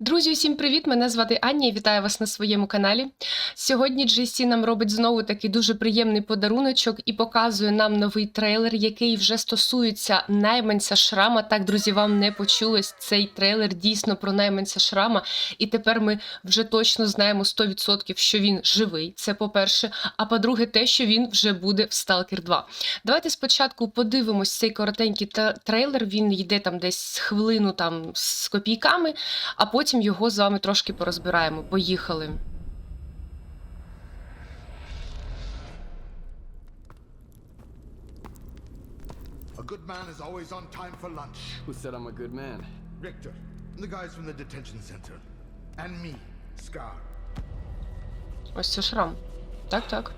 Друзі, усім привіт! Мене звати Аня і вітаю вас на своєму каналі. Сьогодні GSC нам робить знову такий дуже приємний подаруночок і показує нам новий трейлер, який вже стосується найманця Шрама. Так, друзі, вам не почулось. Цей трейлер дійсно про найманця Шрама. І тепер ми вже точно знаємо 100%, що він живий. Це по-перше. А по-друге, те, що він вже буде в Stalker 2. Давайте спочатку подивимось цей коротенький трейлер. Він йде там десь хвилину там з копійками, а потім його з вами трошки порозбираємо. Поїхали. A good man is always on time for lunch. Who said I'm a good man? Richter, the guys from the detention center. And me, Scar. Ось це шрам. Так, так.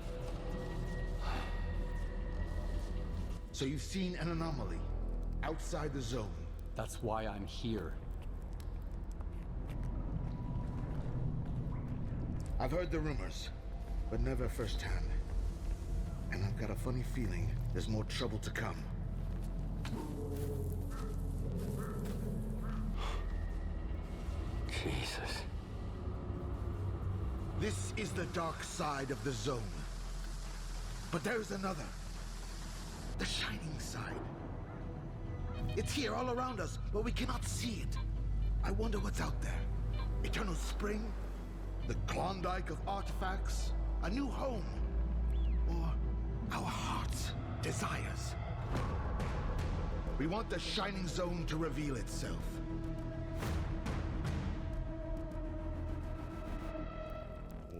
So you've seen an anomaly outside the zone. That's why I'm here. I've heard the rumors, but never firsthand. And I've got a funny feeling there's more trouble to come. Jesus. This is the dark side of the zone. But there's another. The shining side. It's here all around us, but we cannot see it. I wonder what's out there. Eternal spring? The Klondike of artifacts? A new home? Or our hearts' desires? We want the shining zone to reveal itself.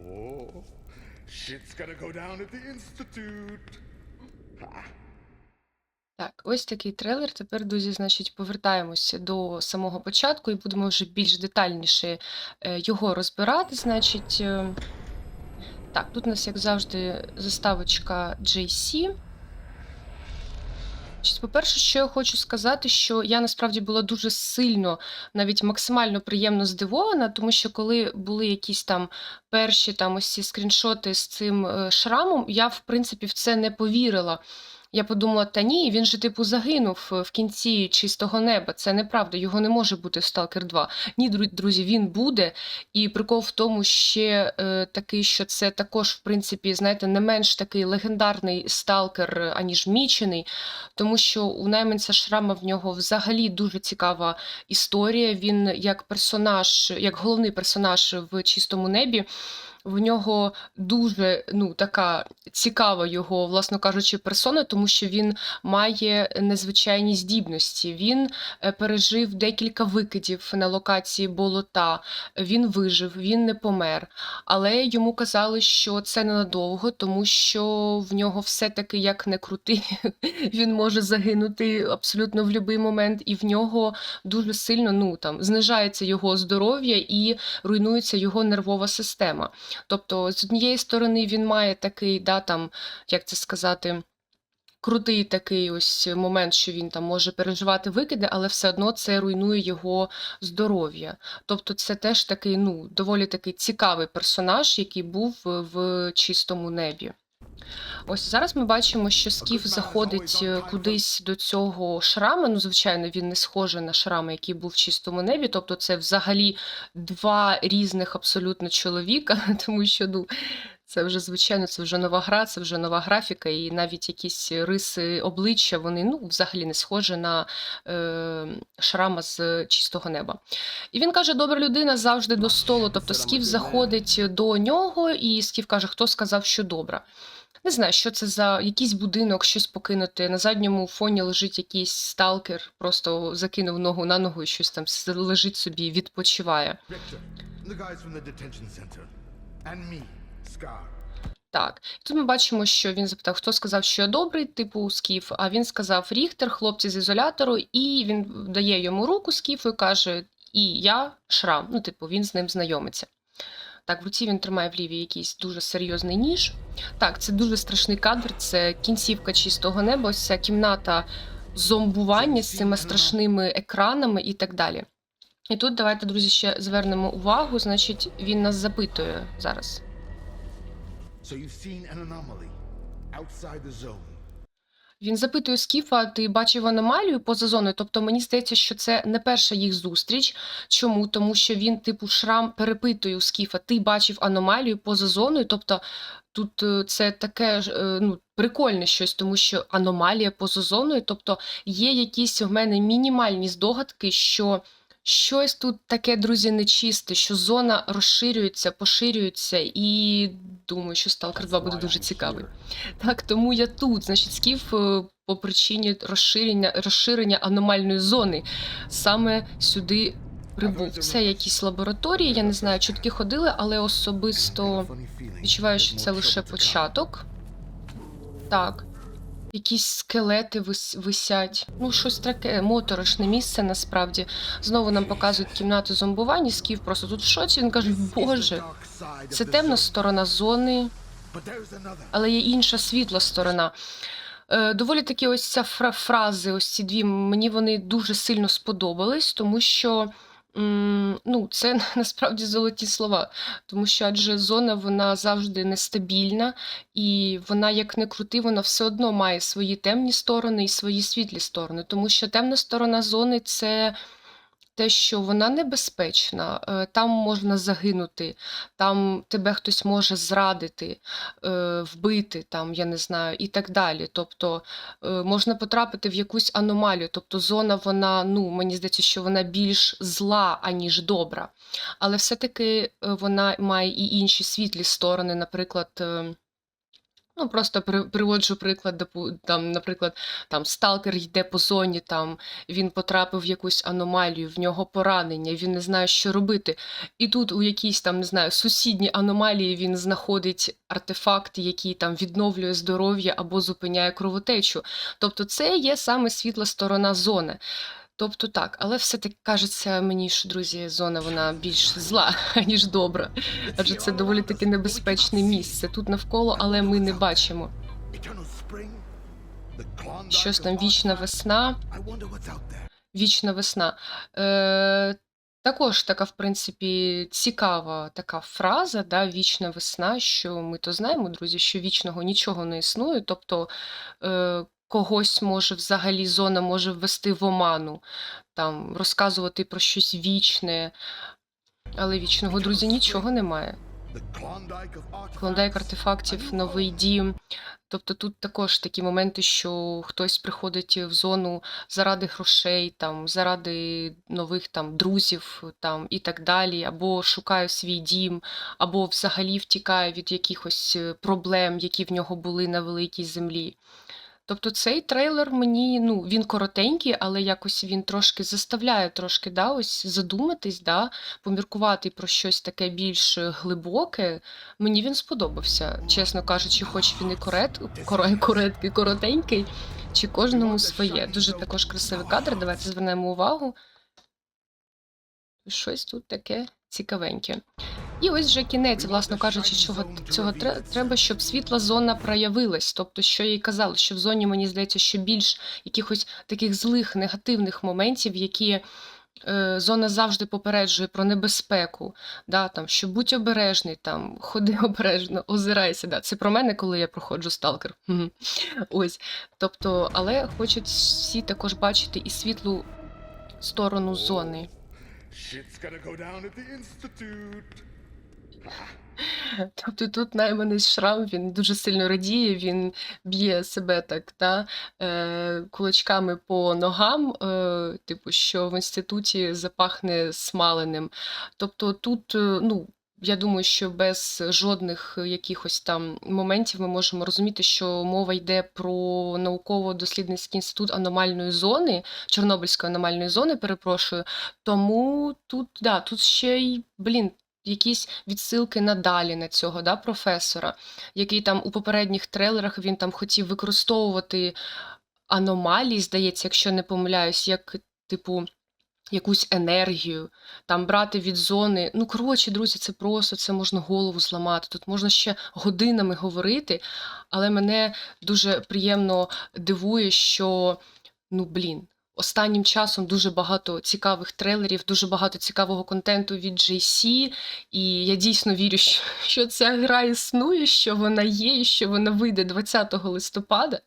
Oh, shit's gonna go down at the Institute. Так, ось такий трейлер. Тепер, друзі, значить, повертаємося до самого початку і будемо вже більш детальніше е, його розбирати. Значить, е, так, тут у нас, як завжди, заставочка JC. По-перше, що я хочу сказати, що я насправді була дуже сильно, навіть максимально приємно здивована, тому що коли були якісь там перші там ось ці скріншоти з цим е, шрамом, я в принципі в це не повірила. Я подумала, та ні, він же типу загинув е, в кінці чистого неба. Це неправда, його не може бути в Stalker 2. Ні, друзі, він буде. І прикол в тому ще е, такий, що це також, в принципі, знаєте, не менш такий легендарний сталкер, е, аніж мічений, тому що у найманця Шрама в нього взагалі дуже цікава історія. Він як персонаж, як головний персонаж в чистому небі. В нього дуже ну така цікава його, власно кажучи, персона, тому що він має незвичайні здібності. Він е, пережив декілька викидів на локації болота. Він вижив, він не помер. Але йому казали, що це ненадовго, тому що в нього все-таки як не крути, він може загинути абсолютно в будь-який момент, і в нього дуже сильно ну там знижається його здоров'я і руйнується його нервова система. Тобто, з однієї сторони, він має такий, да, там, як це сказати, крутий такий ось момент, що він там може переживати викиди, але все одно це руйнує його здоров'я. Тобто, це теж такий, ну, доволі такий цікавий персонаж, який був в чистому небі. Ось зараз ми бачимо, що Скіф заходить е, кудись до цього шрама. Ну, звичайно, він не схожий на шрам, який був в чистому небі. Тобто, це взагалі два різних абсолютно чоловіка, тому що ну. Це вже звичайно, це вже нова гра, це вже нова графіка, і навіть якісь риси обличчя вони ну взагалі не схожі на е, шрама з чистого неба. І він каже: добра людина завжди до столу. Тобто Скіф заходить до нього, і Скіф каже, хто сказав, що добра. Не знаю, що це за якийсь будинок, щось покинути. На задньому фоні лежить якийсь сталкер, просто закинув ногу на ногу і щось там лежить собі, відпочиває. Так, тут ми бачимо, що він запитав, хто сказав, що я добрий, типу Скіф, а він сказав Ріхтер, хлопці з ізолятору, і він дає йому руку Скіфу і каже: І я шрам. Ну, типу, він з ним знайомиться. Так, в руці він тримає в лівій якийсь дуже серйозний ніж. Так, це дуже страшний кадр, це кінцівка чистого неба, ось ця кімната зомбування з цими страшними екранами і так далі. І тут давайте, друзі, ще звернемо увагу. Значить, він нас запитує зараз. So you've seen an anomaly outside the zone. Він запитує Скіфа: "Ти бачив аномалію поза зоною?" Тобто мені здається, що це не перша їх зустріч. Чому? Тому що він, типу, Шрам перепитує у Скіфа: "Ти бачив аномалію поза зоною?" Тобто тут, е, це таке е, ну, прикольне щось, тому що аномалія поза зоною. Тобто є якісь в мене мінімальні здогадки, що щось тут таке, друзі, нечисте, що зона розширюється, поширюється, і думаю, що Stalker 2 буде дуже цікавий. Так, тому я тут. Значить, Скіф е, по причині розширення, розширення аномальної зони саме сюди прибув. Це якісь лабораторії, я не знаю, чутки ходили, але особисто відчуваю, що це лише початок. Так. Якісь скелети вис- висять. Ну, щось таке, моторошне місце насправді. Знову нам показують кімнату зомбування. Скіф просто тут в шоці. Він каже: Боже, це темна сторона зони, але є інша світла сторона. Е, доволі таки ось ця фра- фрази, ось ці дві, мені вони дуже сильно сподобались, тому що ну, це насправді золоті слова. Тому що адже зона вона завжди нестабільна, і вона, як не крути, вона все одно має свої темні сторони і свої світлі сторони. Тому що темна сторона зони це те, що вона небезпечна, е, там можна загинути, там тебе хтось може зрадити, е, вбити, там, я не знаю, і так далі. Тобто е, можна потрапити в якусь аномалію. Тобто зона, вона, ну, мені здається, що вона більш зла, аніж добра. Але все-таки вона має і інші світлі сторони, наприклад. Ну, просто при, приводжу приклад, там, наприклад, там сталкер йде по зоні, там він потрапив в якусь аномалію, в нього поранення, він не знає, що робити. І тут у якійсь там, не знаю, сусідній аномалії він знаходить артефакт, який там відновлює здоров'я або зупиняє кровотечу. Тобто, це є саме світла сторона зони. Тобто так, але все-таки кажеться мені, що друзі, зона вона більш зла, ніж добра. Адже це доволі таки небезпечне місце. Тут навколо, але ми не бачимо. Щось там вічна весна, вічна весна. Е, також така, в принципі, цікава така фраза, да, вічна весна, що ми то знаємо, друзі, що вічного нічого не існує. Тобто е, когось може взагалі зона може ввести в оману, там, розказувати про щось вічне, але вічного, друзі, нічого немає. Клондайк артефактів, новий дім. Тобто тут також такі моменти, що хтось приходить в зону заради грошей, там, заради нових там друзів там, і так далі, або шукає свій дім, або взагалі втікає від якихось е, проблем, які в нього були на великій землі. Тобто цей трейлер мені, ну, він коротенький, але якось він трошки заставляє трошки, да, ось задуматись, да, поміркувати про щось таке більш глибоке. Мені він сподобався, чесно кажучи, хоч він і корет, коре- короткий, коротенький, чи кожному своє. Дуже також красивий кадр. Давайте звернемо увагу. Щось тут таке цікавеньке. І ось вже кінець, власно кажучи, чого цього тре- треба, щоб світла зона проявилась. Тобто, що я й казала, що в зоні мені здається, що більш якихось таких злих негативних моментів, які е, зона завжди попереджує про небезпеку. Да, там, що будь обережний, там, ходи обережно, озирайся. Да. Це про мене, коли я проходжу сталкер. Ось. Тобто, але хочуть всі також бачити і світлу сторону зони. Тобто тут найманий шрам, він дуже сильно радіє, він б'є себе так, та, е, кулачками по ногам, е, типу, що в інституті запахне смаленим. Тобто тут, е, ну, я думаю, що без жодних якихось там моментів ми можемо розуміти, що мова йде про науково-дослідницький інститут аномальної зони, Чорнобильської аномальної зони, перепрошую. Тому тут, да, тут ще й, блін, якісь відсилки надалі на цього да, професора, який там у попередніх трейлерах він там хотів використовувати аномалії, здається, якщо не помиляюсь, як, типу, якусь енергію, там брати від зони. Ну, коротше, друзі, це просто це можна голову зламати. Тут можна ще годинами говорити, але мене дуже приємно дивує, що, ну, блін. Останнім часом дуже багато цікавих трейлерів, дуже багато цікавого контенту від JC, і я дійсно вірю, що, ця гра існує, що вона є, і що вона вийде 20 листопада.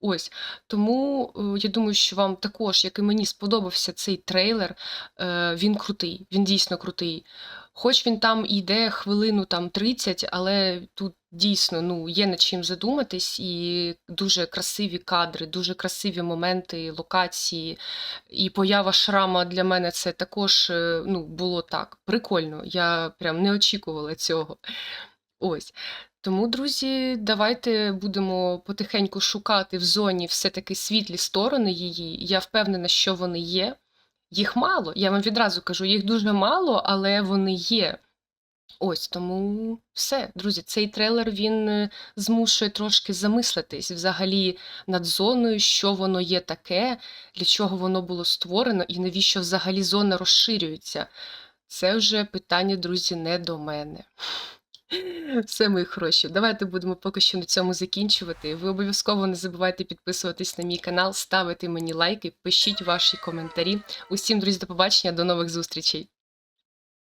Ось. Тому, е, я думаю, що вам також, як і мені, сподобався цей трейлер. Е, Він крутий, він дійсно крутий. Хоч він там йде хвилину там 30, але тут дійсно ну, є над чим задуматись, і дуже красиві кадри, дуже красиві моменти, локації. І поява шрама для мене це також е, ну, було так прикольно. Я прям не очікувала цього. Ось. Тому, друзі, давайте будемо потихеньку шукати в зоні все-таки світлі сторони її. Я впевнена, що вони є. Їх мало, я вам відразу кажу, їх дуже мало, але вони є. Ось тому все, друзі, цей трейлер він е, змушує трошки замислитись взагалі над зоною, що воно є таке, для чого воно було створено і навіщо взагалі зона розширюється. Це вже питання, друзі, не до мене. Все, мої хороші. Давайте будемо поки що на цьому закінчувати. Ви обов'язково не забувайте підписуватись на мій канал, ставити мені лайки, пишіть ваші коментарі. Усім, друзі, до побачення, до нових зустрічей.